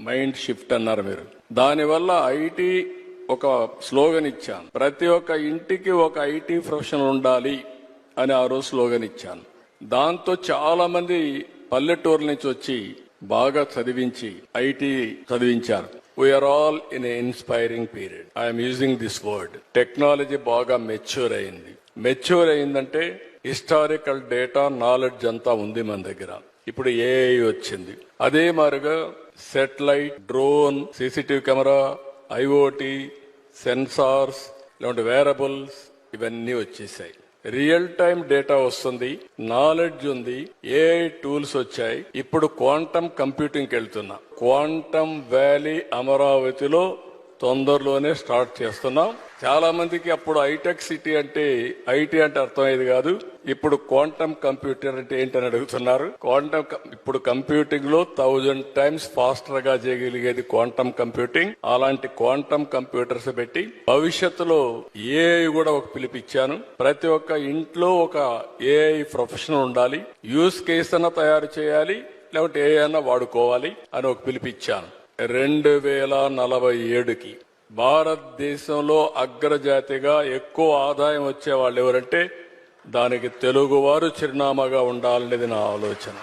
Mind shift అన్నారు మీరు. దానివల్ల ఐటీ ఒక స్లోగన్ ఇచ్చాను. ప్రతి ఒక్క ఇంటికి ఒక ఐటీ ప్రొఫెషనల్ ఉండాలి అని ఆ రోజు స్లోగన్ ఇచ్చాను. దాంతో చాలా మంది పల్లెటూరు నుంచి వచ్చి బాగా చదివించి ఐటీ చదివించారు. We are all in inspiring period I'm using this word technology బాగా మెచ్యూర్ అయింది. మెచ్యూర్ అయిందంటే హిస్టారికల్ డేటా నాలెడ్జ్ అంతా ఉంది మన దగ్గర. ఇప్పుడు ఏఐ వచ్చింది. అదే మారుగా satellite drone CCTV camera IOT sensors ఇలాంటి వేరబుల్స్ ఇవన్నీ వచ్చేసాయి. రియల్ టైం డేటా వస్తుంది నాలెడ్జ్ ఉంది ఏఐ టూల్స్ వచ్చాయి. ఇప్పుడు క్వాంటమ్ కంప్యూటింగ్ వెళ్తున్నా. క్వాంటమ్ వ్యాలీ అమరావతిలో తొందరలోనే స్టార్ట్ చేస్తున్నాం. చాలా మందికి అప్పుడు హైటెక్ సిటీ అంటే ఐటీ అంటే అర్థమయ్యేది కాదు. ఇప్పుడు క్వాంటమ్ కంప్యూటర్ అంటే ఏంటని అడుగుతున్నారు. క్వాంటమ్ ఇప్పుడు కంప్యూటింగ్లో థౌజండ్ టైమ్స్ ఫాస్టర్గా చేయగలిగేది క్వాంటమ్ కంప్యూటింగ్. అలాంటి క్వాంటమ్ కంప్యూటర్స్ పెట్టి భవిష్యత్తులో ఏఐ కూడా ఒక పిలిపిచ్చాను. ప్రతి ఒక్క ఇంట్లో ఒక ఏఐ ప్రొఫెషనల్ ఉండాలి. యూస్ కేస్ అన్న తయారు చేయాలి. లేకపోతే ఏఐ అన్నా వాడుకోవాలి అని ఒక పిలిపిచ్చాను. రెండు వేల నలభై ఏడుకి. భారతదేశంలో అగ్రజాతిగా ఎక్కువ ఆదాయం వచ్చే వాళ్ళు ఎవరంటే దానికి తెలుగువారు చిరునామాగా ఉండాలనేది నా ఆలోచన.